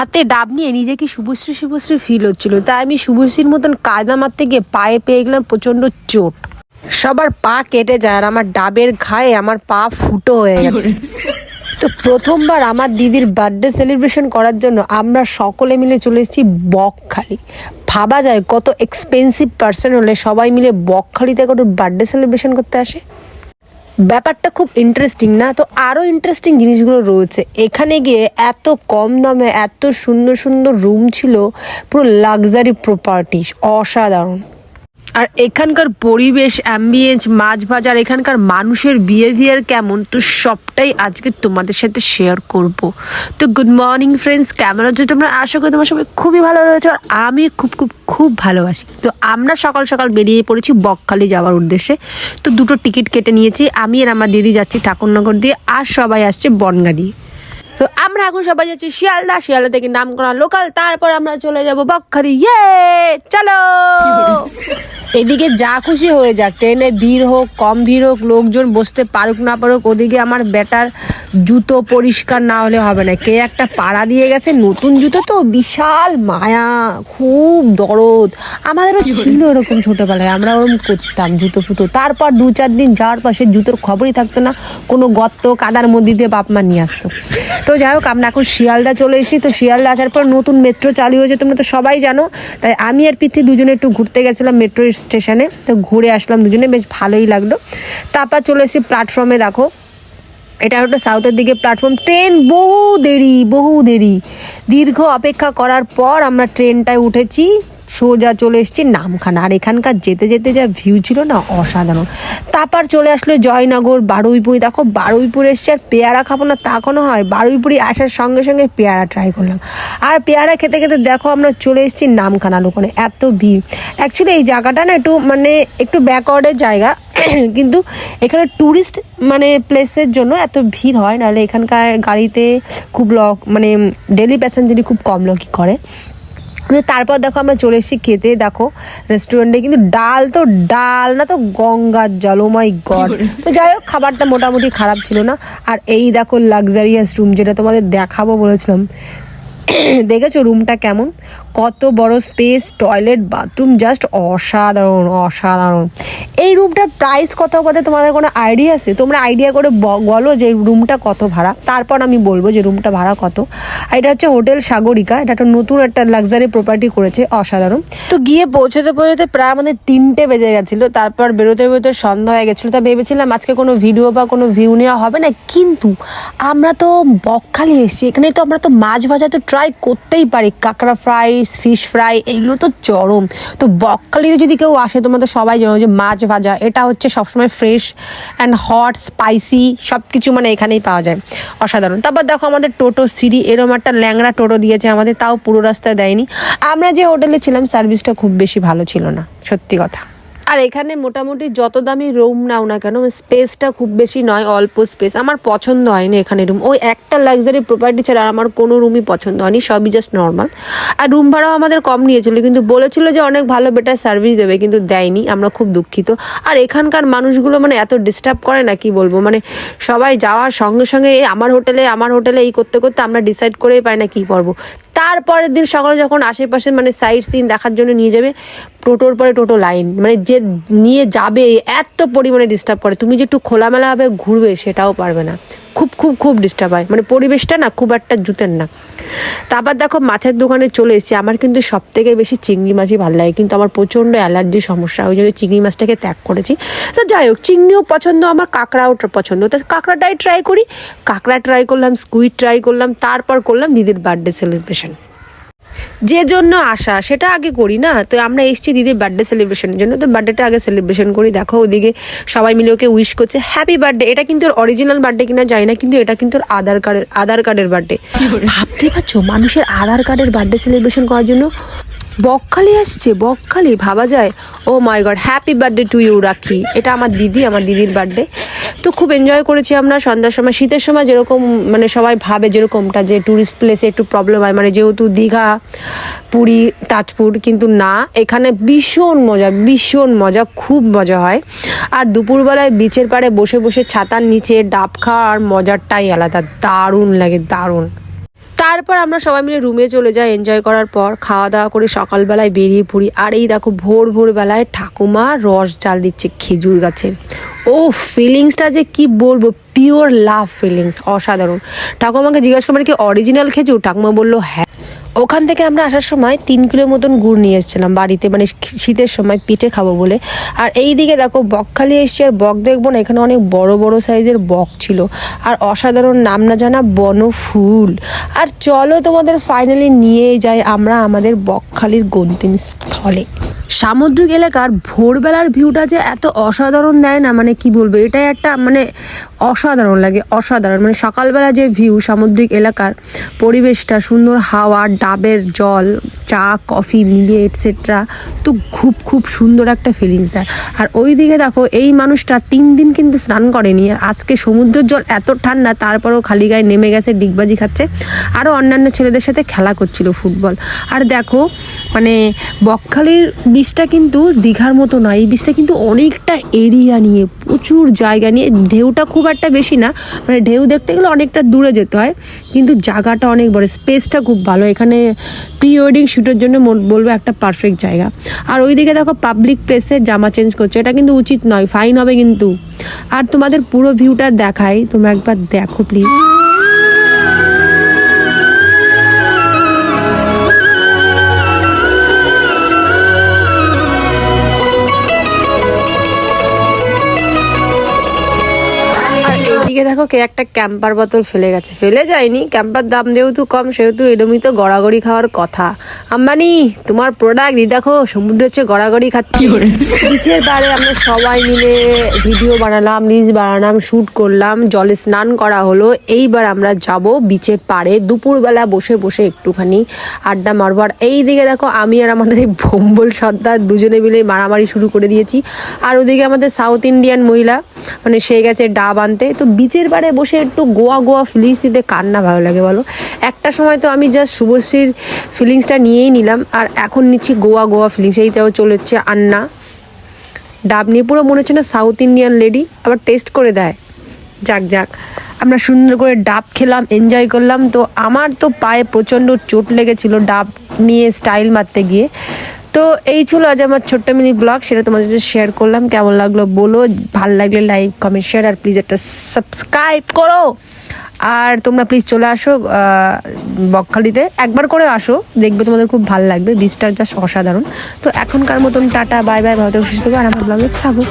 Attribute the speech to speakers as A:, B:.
A: হাতে ডাব নিয়ে নিজেকে শুভশ্রী শুভশ্রী ফিল হচ্ছিল। তাই আমি শুভশ্রীর মতন কায়দা মারতে গিয়ে পায়ে পেয়ে গেলাম প্রচণ্ড চোট। সবার পা কেটে যায় আর আমার ডাবের ঘায়ে আমার পা ফুটো হয়ে গেছে। তো প্রথমবার আমার দিদির বার্থডে সেলিব্রেশন করার জন্য আমরা সকলে মিলে চলে এসেছি বকখালি। ভাবা যায় কত এক্সপেন্সিভ পার্সন হলে সবাই মিলে বকখালিতে কত বার্থডে সেলিব্রেশন করতে আসে। ব্যাপারটা খুব ইন্টারেস্টিং না? তো আরও ইন্টারেস্টিং জিনিসগুলো রয়েছে। এখানে গিয়ে এত কম দামে এত সুন্দর সুন্দর রুম ছিল, পুরো লাক্সারি প্রপার্টিস অসাধারণ। আর এখানকার পরিবেশ অ্যাম্বিয়েন্স মাছ বাজার এখানকার মানুষের বিহেভিয়ার কেমন, তো সবটাই আজকে তোমাদের সাথে শেয়ার করব। তো গুড মর্নিং ফ্রেন্ডস কেমন আছো তোমরা? আশা করি তোমার সবাই খুবই ভালো রয়েছে আর আমি খুব খুব খুব ভালোবাসি তো আমরা সকাল সকাল বেরিয়ে পড়েছি বকখালি যাওয়ার উদ্দেশ্যে। তো দুটো টিকিট কেটে নিয়েছি, আমি আর আমার দিদি যাচ্ছি ঠাকুরনগর দিয়ে আর সবাই আসছে বনগা দিয়ে। তো আমরা এখন সবাই যাচ্ছি শিয়ালদা। শিয়ালদা থেকে নাম করা লোকাল তারপর আমরা চলে যাব বকখালি। ইয়ে চলো! এদিকে যা খুশি হয়ে যাক। ট্রেনে ভিড় হোক কম ভিড় হোক লোকজন বসতে পারুক না পারুক ওদিকে আমার বেটার জুতো পরিষ্কার না হলে হবে না। কে একটা পাড়া দিয়ে গেছে নতুন জুতো তো বিশাল মায়া খুব দরদ। আমাদেরও ছিল ওরকম ছোটোবেলায় আমরা ওরকম করতাম জুতো ফুতো। তারপর দু চার দিন যাওয়ার পর সে জুতোর খবরই থাকতো না কোনো গর্ত কাদার মধ্যে দিয়ে বাপ মা নিয়ে আসতো। তো যাই হোক, আমরা এখন শিয়ালদা চলে এসেছি। তো শিয়ালদা আসার পর নতুন মেট্রো চালু হয়েছে, তোমরা তো সবাই জানো। তাই আমি আর পৃথ্বী দুজনে একটু ঘুরতে গেছিলাম মেট্রো স্টেশনে তো ঘুরে আসলাম দুজনে, বেশ ভালোই লাগল। তারপর চলে এসেছি প্ল্যাটফর্মে দেখো। এটা হলো সাউথের দিকে প্ল্যাটফর্ম ট্রেন বহু দেরি বহু দেরি। দীর্ঘ অপেক্ষা করার পর আমরা ট্রেনটায় উঠেছি। সোজা চলে এসেছি নামখানা। আর এখানকার যেতে যেতে যা ভিউ ছিল না, অসাধারণ। তারপর চলে আসলো জয়নগর, বারুইপুরি। দেখো, বারুইপুর এসছে আর পেয়ারা খাব না, তা কোনো হয়? বারুইপুরি আসার সঙ্গে সঙ্গে পেয়ারা ট্রাই করলাম। আর পেয়ারা খেতে খেতে দেখো, আমরা চলে এসেছি নামখানার ওখানে এত ভিড়। অ্যাকচুয়ালি এই জায়গাটা না একটু মানে একটু ব্যাকওয়ার্ডের জায়গা। কিন্তু এখানে ট্যুরিস্ট মানে প্লেসের জন্য এত ভিড় হয়। নাহলে এখানকার গাড়িতে খুব লক মানে ডেলি প্যাসেঞ্জারই খুব কম লোকই করে। কিন্তু তারপর দেখো আমরা চলে এসেছি খেতে দেখো রেস্টুরেন্টে কিন্তু ডাল তো ডাল না তো গঙ্গার জল ও মাই গড তো যাই হোক খাবারটা মোটামুটি খারাপ ছিল না। আর এই দেখো লাক্সারিয়াস রুম যেটা তোমাদের দেখাবো বলেছিলাম। দেখেছ রুমটা কেমন? কত বড় স্পেস টয়লেট বাথরুম জাস্ট অসাধারণ অসাধারণ। এই রুমটার প্রাইস কত কত তোমাদের কোনো আইডিয়া আছে? তোমরা আইডিয়া করে বলো যে রুমটা কত ভাড়া। তারপর আমি বলব যে রুমটা ভাড়া কত। আর এটা হচ্ছে হোটেল সাগরিকা। এটা একটা নতুন একটা লাক্সারি প্রপার্টি করেছে, অসাধারণ। তো গিয়ে পৌঁছতে পৌঁছতে প্রায় আমাদের তিনটে বেজে গেছিল। তারপর বেরোতে বেরোতে সন্ধ্যা হয়ে গেছিল। তা ভেবেছিলাম আজকে কোনো ভিডিও বা কোনো ভিউ নেওয়া হবে না। কিন্তু আমরা তো বকখালি এসেছি। এখানে তো আমরা তো মাছ ভাজা তো ট্রাই করতেই পারি। কাঁকড়া ফ্রাই ফিশ ফ্রাই এইগুলো তো চরম। তো বকখালিতে যদি কেউ আসে, তোমাদের সবাই জানো যে মাছ ভাজা, এটা হচ্ছে সবসময় ফ্রেশ অ্যান্ড হট স্পাইসি সব কিছু মানে এখানেই পাওয়া যায়। অসাধারণ। তারপর দেখো আমাদের টোটো সিঁড়ি, এরম একটা ল্যাংড়া টোটো দিয়েছে আমাদের, তাও পুরো রাস্তায় দেয়নি। আমরা যে হোটেলে ছিলাম সার্ভিসটা খুব বেশি ভালো ছিল না, সত্যি কথা। আর এখানে মোটামুটি যত দামি রুম নাও না কেন স্পেসটা খুব বেশি নয়, অল্প স্পেস আমার পছন্দ হয়নি এখানে রুম ওই একটা লাক্সারি প্রপার্টি ছাড়া আমার কোনো রুমই পছন্দ হয়নি, সবই জাস্ট নর্মাল আর রুম ভাড়াও আমাদের কম নিয়েছিল, কিন্তু বলেছিল যে অনেক ভালো বেটার সার্ভিস দেবে, কিন্তু দেয়নি, আমরা খুব দুঃখিত। আর এখানকার মানুষগুলো মানে এত ডিস্টার্ব করে না, কি বলব? মানে সবাই যাওয়ার সঙ্গে সঙ্গে "এই আমার হোটেলে আমার হোটেলে এই করতে করতে আমরা ডিসাইড করেই পাই না কি করব। তারপরের দিন সকালে যখন আশেপাশে মানে সাইড সিন দেখার জন্য নিয়ে যাবে, টোটোর পরে টোটো লাইন মানে যে নিয়ে যাবে, এত পরিমাণে ডিস্টার্ব করে। তুমি যে একটু খোলামেলাভাবে ঘুরবে, সেটাও পারবে না। খুব খুব খুব ডিস্টার্ব হয়। মানে পরিবেশটা না খুব একটা জুতেন না। তারপর দেখো মাছের দোকানে চলে এসেছি। আমার কিন্তু সব থেকে বেশি চিংড়ি মাছই ভালো লাগে। কিন্তু আমার প্রচণ্ড অ্যালার্জির সমস্যা, ওই জন্য চিংড়ি মাছটাকে ত্যাগ করেছি। তো যাই হোক, চিংড়িও পছন্দ, আমার কাঁকড়াও পছন্দ। তো কাঁকড়াটাই ট্রাই করি। কাঁকড়া ট্রাই করলাম স্কুইড ট্রাই করলাম, তারপর করলাম দিদির বার্থডে সেলিব্রেশন যে জন্য আসা সেটা আগে করি না। তো আমরা এসছি দিদির বার্থডে সেলিব্রেশনের জন্য। তো বার্থডেটা আগে সেলিব্রেশন করি। দেখো ওদিকে সবাই মিলে ওকে উইশ করছে। হ্যাপি বার্থডে এটা কিন্তু ওর অরিজিনাল বার্থডে কিনা যায় না কিন্তু এটা কিন্তু ওর আধার কার্ডের আধার কার্ডের বার্থডে ভাবতে পারছ? মানুষের আধার কার্ডের বার্থডে সেলিব্রেশন করার জন্য বকখালি আসছে, বকখালি, ভাবা যায়? ও my God happy birthday to you Rakhi. এটা আমার দিদি, আমার দিদির বার্থডে তো খুব এনজয় করেছি আমরা সন্ধ্যার সময়। শীতের সময় যেরকম মানে সবাই ভাবে যেরকমটা যে ট্যুরিস্ট প্লেসে একটু প্রবলেম হয়। মানে যেহেতু দীঘা, পুরী, তাজপুর, কিন্তু না, এখানে ভীষণ মজা ভীষণ মজা, খুব মজা হয়। আর দুপুরবেলায় বিচের পাড়ে বসে বসে ছাতার নিচে ডাব খাওয়ার মজারটাই আলাদা। দারুণ লাগে, দারুণ। তারপর আমরা সবাই মিলে রুমে চলে যাই এনজয় করার পর খাওয়া দাওয়া করে সকালবেলায় বেরিয়ে পড়ি। আর এই দেখো, ভোর ভোরবেলায় ঠাকুমা রস জাল দিচ্ছে খেজুর গাছের। ও ফিলিংসটা যে কি বলব পিওর লাভ ফিলিংস অসাধারণ। ঠাকুমাকে জিজ্ঞাসা করবেন কি অরিজিনাল খেজুর? ঠাকুমা বলল হ্যাঁ। ওখান থেকে আমরা আসার সময় তিন কিলো মতন গুড় নিয়ে এসেছিলাম বাড়িতে মানে শীতের সময় পিঠে খাব বলে। আর এই দিকে দেখো বকখালি এসছি আর বক দেখব না, এখানে অনেক বড় বড় সাইজের বক ছিল। আর অসাধারণ নাম না জানা বনফুল আর চলো তোমাদের ফাইনালি নিয়ে যাই আমরা আমাদের বকখালির গন্তিম স্থলে। সামুদ্রিক এলাকার ভোরবেলার ভিউটা যে এত অসাধারণ দেয় না মানে কি বলব, এটাই একটা মানে অসাধারণ লাগে, অসাধারণ। মানে সকালবেলা যে ভিউ সামুদ্রিক এলাকার পরিবেশটা, সুন্দর হাওয়া, ডাবের জল, চা, কফি মিলিয়ে এটসেট্রা তো খুব খুব সুন্দর একটা ফিলিংস দেয়। আর ওই দিকে দেখো, এই মানুষটা তিন দিন কিন্তু স্নান করেনি। আর আজকে সমুদ্রের জল এত ঠান্ডা, তারপরেও খালি গায়ে নেমে গেছে, ডিগবাজি খাচ্ছে। আরও অন্যান্য ছেলেদের সাথে খেলা করছিল ফুটবল। আর দেখো মানে বকখালির বীজটা কিন্তু দীঘার মতো নয়। এই বীজটা কিন্তু অনেকটা এরিয়া নিয়ে, প্রচুর জায়গা নিয়ে। ঢেউটা খুব একটা বেশি না মানে ঢেউ দেখতে গেলে অনেকটা দূরে যেতে হয়, কিন্তু জায়গাটা অনেক বড়। স্পেসটা খুব ভালো। এখানে প্রি ওয়েডিং শ্যুটের জন্য বলব একটা পারফেক্ট জায়গা। আর ওইদিকে দেখো পাবলিক প্লেসে জামা চেঞ্জ করছে। এটা কিন্তু উচিত নয় ফাইন হবে কিন্তু। আর তোমাদের পুরো ভিউটা দেখাই, তোমরা একবার দেখো প্লিজ এইদিকে দেখো কে একটা ক্যাম্পার বোতল ফেলে গেছে। ফেলে যায়নি ক্যাম্পার দাম যেহেতু কম সেহেতু এরমই তো গড়াগড়ি খাওয়ার কথা। আম্বানি তোমার প্রোডাক্ট দেখো সমুদ্র হচ্ছে গড়াগড়ি খাচ্ছি। নিচের পাড়ে আমরা সবাই মিলে ভিডিও বানালাম রিলস বানালাম শ্যুট করলাম জলে স্নান করা হলো। এইবার আমরা যাব বিচের পাড়ে দুপুরবেলা বসে বসে একটুখানি আড্ডা মারবো। আর এই দিকে দেখো আমি আর আমাদের এই ভম্বল সর্দার দুজনে মিলে মারামারি শুরু করে দিয়েছি। আর ওদিকে আমাদের সাউথ ইন্ডিয়ান মহিলা মানে সে গেছে ডাব আনতে। তো বিচের পাড়ে বসে একটু গোয়া গোয়া ফিলিংস দিতে কার না ভালো লাগে বলো? একটা সময় তো আমি জাস্ট শুভশ্রীর ফিলিংসটা নিয়েই নিলাম, আর এখন নিচ্ছি গোয়া গোয়া ফিলিংস এইটাও চলে হচ্ছে আন্না। ডাব নিয়ে পুরো মনে হচ্ছে না সাউথ ইন্ডিয়ান লেডি আবার টেস্ট করে দেয়। যাক যাক, আমরা সুন্দর করে ডাব খেলাম এনজয় করলাম। তো আমার তো পায়ে প্রচণ্ড চোট লেগেছিল ডাব নিয়ে স্টাইল মারতে গিয়ে। তো এই ছিল আজ আমার ছোট্ট মিনি ব্লগ সেটা তোমাদের সাথে শেয়ার করলাম। কেমন লাগল বলো ভালো লাগলে লাইক কমেন্ট শেয়ার আর প্লিজ একটা সাবস্ক্রাইব করো। আর তোমরা প্লিজ চলে আসো বকখালিতে। একবার করে আসো দেখবে তোমাদের খুব ভালো লাগবে বিচটা যা অসাধারণ। তো এখনকার মতন টাটা বাই বাই থেকো, সুস্থ আর আমার ব্লগে থাকো।